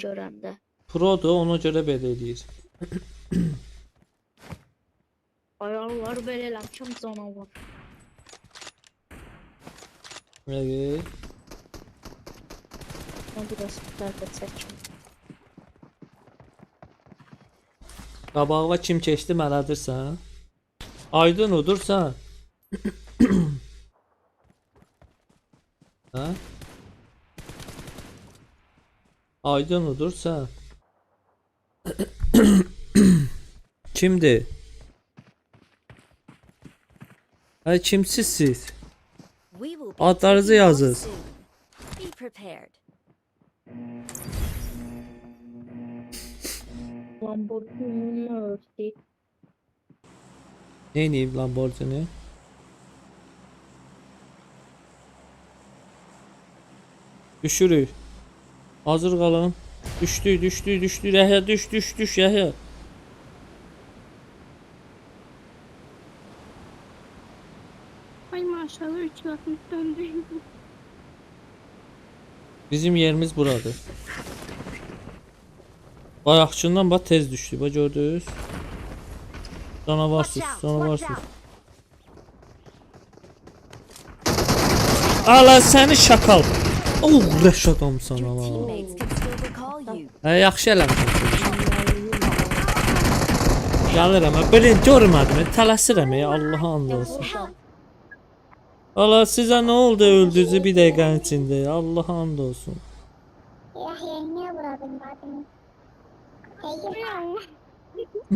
görəndə. Produr ona görə belə eləyir. Ayaqlar belə eləmişəm canavar. Evet. Mən biraz pərdə çəkim. Qabağa kim keçdi mələdirsən? Aydın udursan. hə? Aydın udursan. Kimdir? Ay kimsiz siz? Adlarınızı yazın. Lamborghini ördü. Neyniyim Lamborghini? Düşürük. Hazır qalın. Düşdü, düşdü, düşdü. Yahya düş, düş, düş Yahya. Ay maşallah 360 döndü. Bizim yerimiz buradır. Bayaqçından bax tez düşdü. Bax gördünüz? Canavarsız, canavarsız. Ala səni şakal. Oh, rəş adamsan ala. Hə, yaxşı eləmişsən. Gəlirəm. hə, Bilin görmədim. Tələsirəm ya Allaha and olsun. Allah sizə nə oldu öldüzü bir dəqiqənin içində? Allaha and olsun. Yahya niye vurdun adını? Hayır,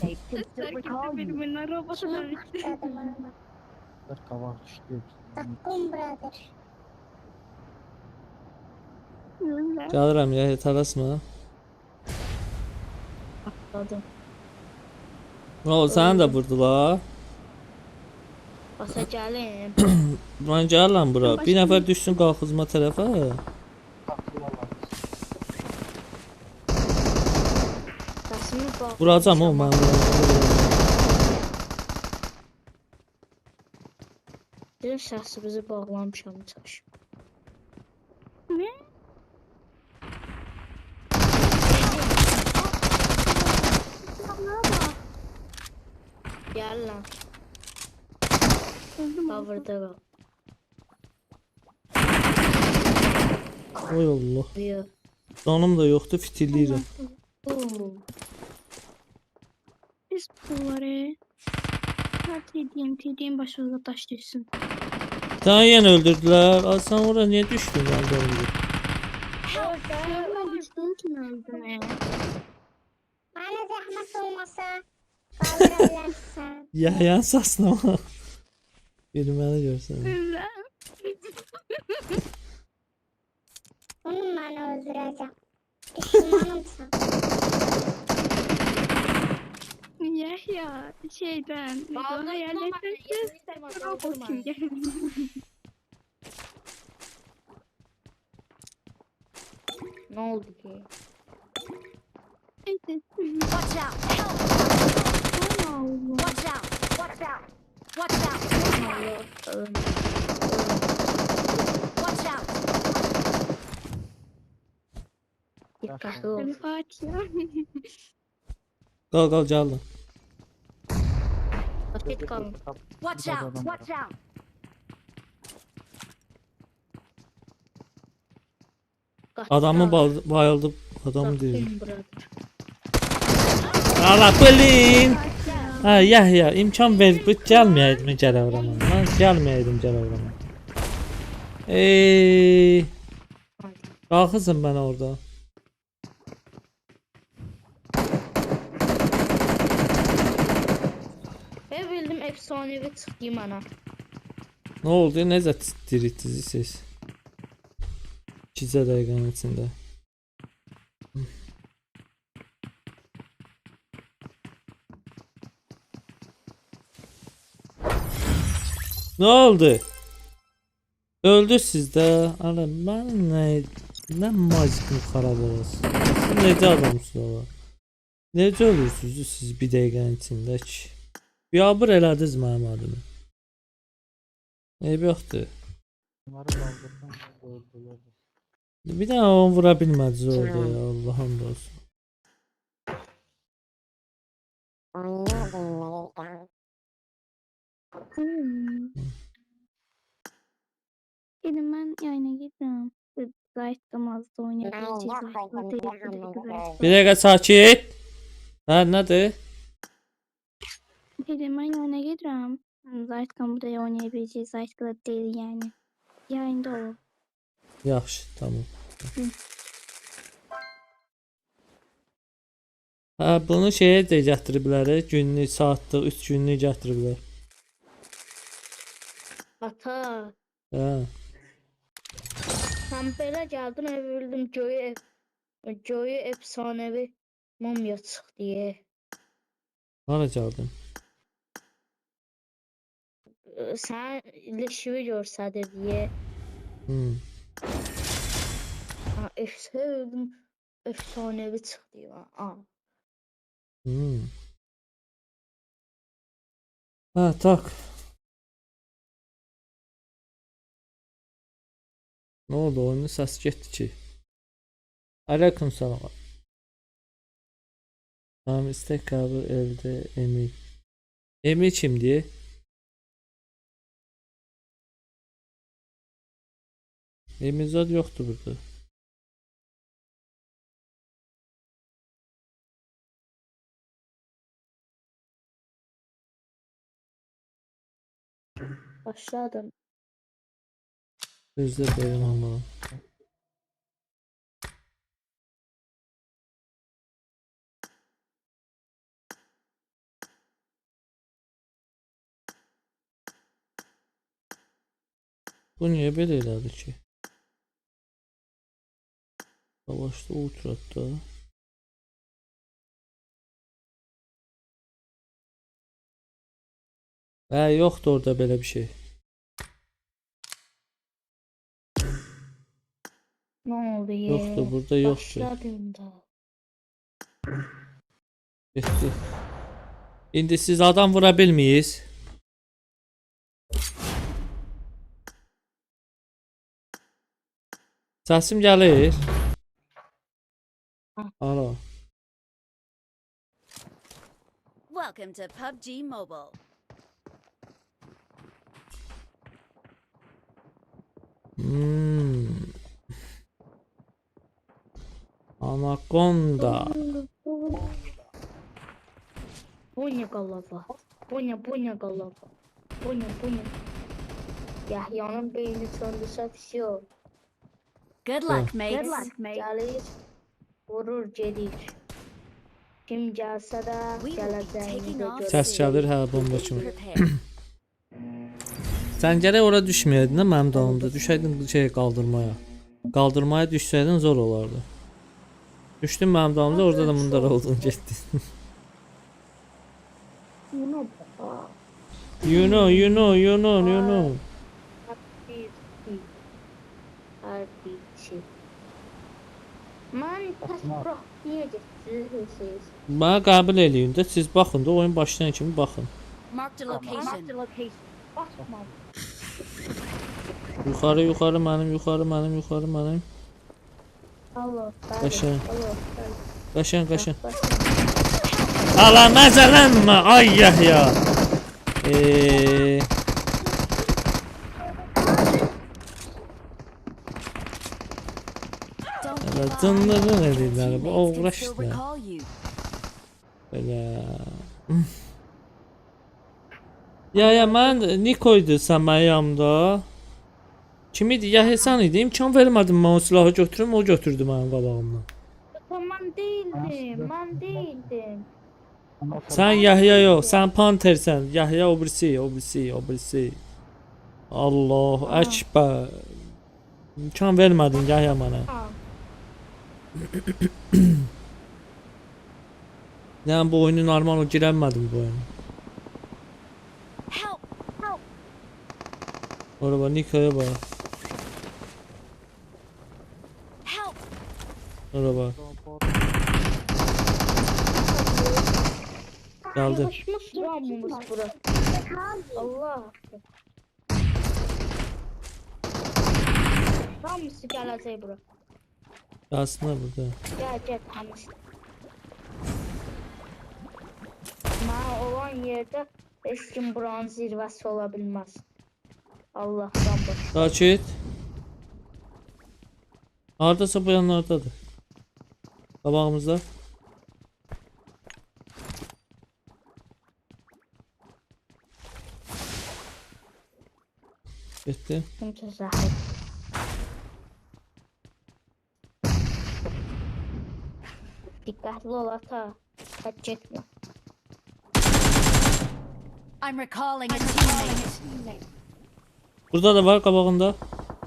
They can still recall Benim you. önüne robot şuna dönüştü. başladım onu. Bir kabak düştü. Takkum brother. Öyle. Gəlirəm ya, tələsmə. Atladım. O, səni də vurdular. Basa gəlim. Mən gəlirəm bura. Bir nəfər düşsün qalxızma tərəfə. Vuracam o mən. Deyir səsimizi bağlamışam çaş. Ne? Gəl lan. Öldüm. Coverda. Oy Allah. Canım da yoxdur, fitilləyirəm. Oo. Biz bunları her tediğim tediğim başımıza taş düşsün. Səni yenə öldürdülər. Ay sən ora niyə düşdün mən də öldüm. Ben düştüğüm için öldüm. Bana zahmet olmasa saslama. Bir məni görsən. Öyle. Bunu ben öldüreceğim. Düşmanımsın. Yahya şeyden videoda hayalletirsiz robot kim geldi? Ne oldu ki? Watch out. Help. Allah. Watch out. Watch out. Watch out. Allah ölüm. Watch out. Dikkatli ol. El Fatiha. Qal qal gəldim. Paket kalın. Watch out. Watch out. Adamı bal- bayıldı. Adam brother. Allah bilin. Ha Yahya imkan ver bu gəlməyəydim gələvrəmə. Mən gəlməyəydim gələvrəmə. Ey, mən orada. Ben bildim efsanevi çıktı bana. Nə oldu? Necə diritdiniz siz? 2 dəqiqənin içində. Nə oldu? Öldü sizdə. Ana mən nə nə magikim xarab olsun. Siz necə adamsınız ola? Necə ölürsünüz siz bir dəqiqənin içində ki? Biabır elədiniz mənim adımı. Eyb yoxdur. Bir daha onu vura bilmədiniz orada ya Allah'ım olsun. Hmm. Dedim ben yayına gidiyorum. Gayet damazda oynayabileceğiz. Bir dəqiqə sakit. Hə, nədir? Dedim ben yayına gidiyorum. Zayt kamuda oynayabileceğiz. Zayt Club değil yani. Yayında o. Yaxşı, tamam. Hı. Hə, bunu şeyə də gətirə bilərik. Günlük, saatlıq, 3 günlük gətirə bilər. Ata. Geldin ev bildim Joy'u ev, Joy'u efsanevi mumya çıktı diye. Hara gəldin? Ee, Sen ilişivi görsədir diye. Hmm. Ha, efsanevi efsanevi çıktı ya. Ha. Hmm. Hə, tak. Nə oldu? Oyunun səsi getdi ki. Aleyküm salam. Tamam istek kabul evde Emil. Emil kimdi? Emil zad yoktu burada. Başladım. Benim ama. Bu niye belə elədi ki? Savaşda ultratda. Hə, yoxdur orada belə bir şey. Ne oldu ya? Yoxdur, burada yoxdur. Başladım da. Getdi. İndi siz adam vura bilməyiz. Səsim gəlir. Alo. Welcome to PUBG Mobile. Hmm. Anaconda. Поня голова. Поня, поня голова. Поня, поня. Yahya'nın beyni söndürse все. Good luck, mates. Gelir, vurur gelir. Kim gelse de We will be geleceğini taking de off görür. Səs gəlir, hə, bomba kimi. Prepare. Sən gərək ora düşməyəydin də mənim dalımda. Düşəydin bu şey qaldırmaya. Qaldırmaya düşsəydin zor olardı. Düşdün mənim dalımda, orada da mundar oldun, bak. you know, you know, you know, you know. Ben. Mənə qəbul eləyin də, siz baxın da oyun başlayan kimi baxın. Yuxarı, yuxarı mənim, yuxarı mənim, yuxarı mənim. Allah. Başa. Allah. Qaşan, qaşan. Ala məzələnmə, ay. Eee Elə give up. cınları nə Your deyirlər, bu teammates can uğraş still nə? recall you. Belə. Ya ya mən Nikoydu sən mənim yanımda. Kim idi? Ya Hesan idi. İmkan vermədim mən o silahı götürüm, o götürdü mənim qabağımdan. Ben değildim. Ben değildim. Sən Yahya yox, sən Pantersən. Yahya o birisi, o birisi, o birisi. Allahu Ekber. İmkan vermədin Yahya mənə. Ha. Yəni bu oyunu normal o girənmədim bu oyuna. Help! Ora bax, Ramımız burası. Allah. Ramısı gelecek bura. Aslında burada. Gel gel. Mənə olan yerdə heç kim buranın zirvəsi ola bilməz. Allahdan başqa. Sakit. Hardasa bu yanlardadır. Qabağımızda. Getdi. Kimsə zəhət. Diqqətli ol ata. Hadi getmə. I'm recalling a teammate. Burada da var qabağında.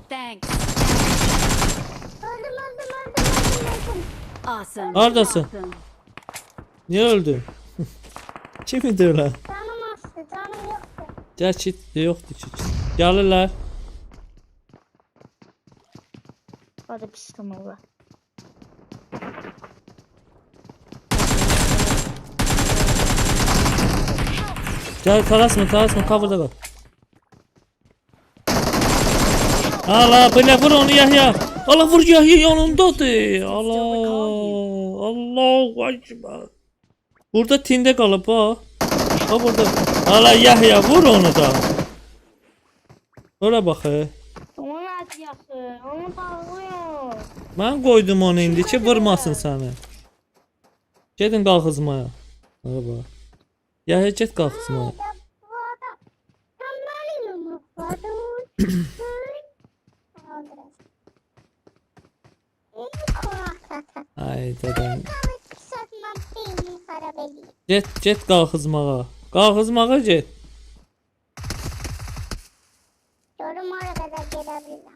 Thanks. Öldüm öldüm öldüm öldüm öldüm. Awesome. Hardasın? Niye öldün? Kim idi öyle? Canım astı canım yoktu. Gəl kit yoxdur kit. Gəlirlər. Hadi bismillah. Gəl tələsmə, tələsmə, coverda qal. Allah, belə vur onu Yahya. Allah Yahya yanındadır. Allah. Allahu Ekber. Burada tində qalıb ha. Ha burada. Allah Yahya vur onu da. Ora bax. he. Onu hadi yaxı. Onu bağlayın. Mən qoydum onu indi ki vurmasın səni. Gedin qalxızmaya. Ora bax. Yahya get qalxızmaya. Ya bu adam tam benim yumrukladı. Öldürün. İyi konakta. Ay edeyim. Get get qalxızmağa. Qalxızmağa get. Yorum oraya kadar gelebilirim.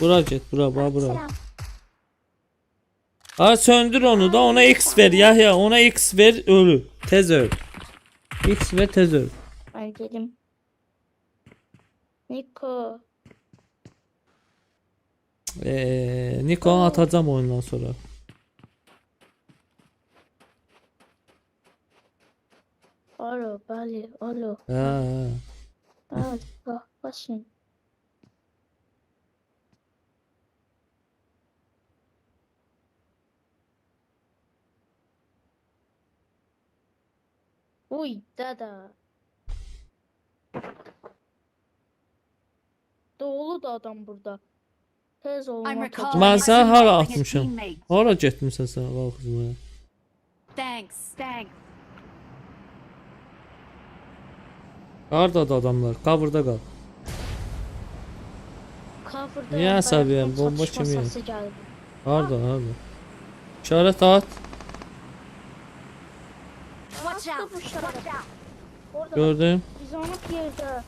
Bura get, bura, bax bura. Ha söndür onu da ona X ver Yahya ona X ver ölü. Tez öl. X ver tez öl. Ben gelim. Niko. Eee Niko atacağım oyundan sonra. Alo, bəli, alo. Ha, ha. Bak, başın. Uy, dada. Doğulu da adam burada. Tez recalling Mən a səni hara atmışam? Hara getmisən sən qalxızmaya? Thanks. Thanks. Hardadır adamlar? Coverda qal. Cover'da əsəbiyəm? bayaqdan Bomba gəldi. Harda, harda? İşarət at. Gördüm. biz onu yerdə.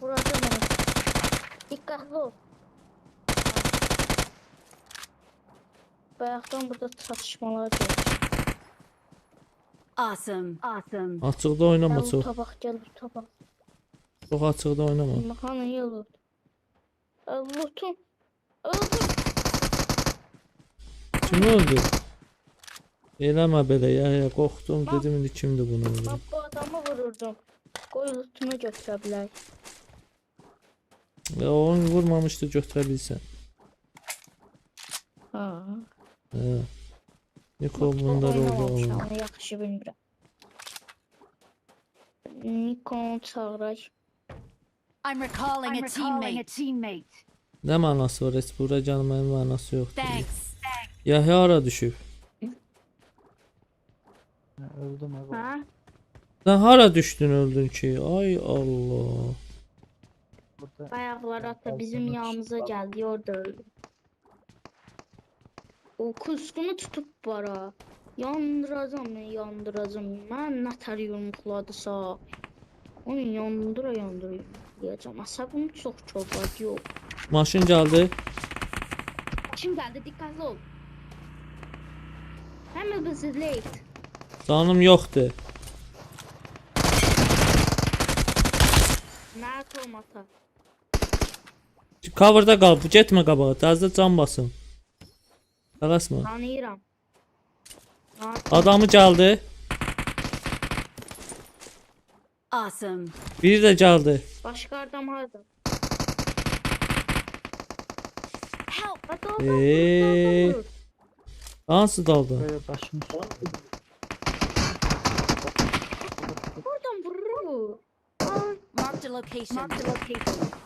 Burada mı? Diqqətli ol. Bayaqdan burada çatışmalar gedir. Awesome. Awesome. Açıqda oynama çox. tabaq, gel bu tabaq. Çox açıqda oynama. Mahanı yelot. Lotum. Öldüm. Kim öldü? Eləmə belə ya, ya qorxdum dedim indi kimdir bunu öldürən. Ben bu adamı vururdum. Qoy lootunu götürə bilər. Ya onu vurmamışdı götürə bilsən. Ha. Hə. Niko bunlar oldu Oynamamışam, onu. onu yaxşı bilmirəm. Nikon çağıraq. I'm recalling a teammate. Nə mənası var? Heç bura gəlməyin mənası yoxdur. Thanks. Yahya hara düşüb? Öldüm abi. Ha? Sən hara düşdün öldün ki? Ay Allah. Burada Bayaqlar ata Ben bizim yanımıza gəldi, orada öldü. O kuskunu tutub bara. Yandıracam, yandıracam. Mən nətər yumruqladısa. Onu yandıra yandıra yumruqlayacam. Əsəbim çox çoxlar, yox. Maşın gəldi. Kim gəldi? Diqqətli ol. Həmə bizi late. Canım yoxdur. Nə olmata? Coverda qal. Getmə qabağa. Təzə can basın. Tələsmə. Tanıyıram. Ha, Adamı gəldi. Awesome. Biri də gəldi. başqa adam Ee? adam vur. Hansı dalda? Böyle başım üstü. Oradan vurur. Ay, Marked a location. Marked a location.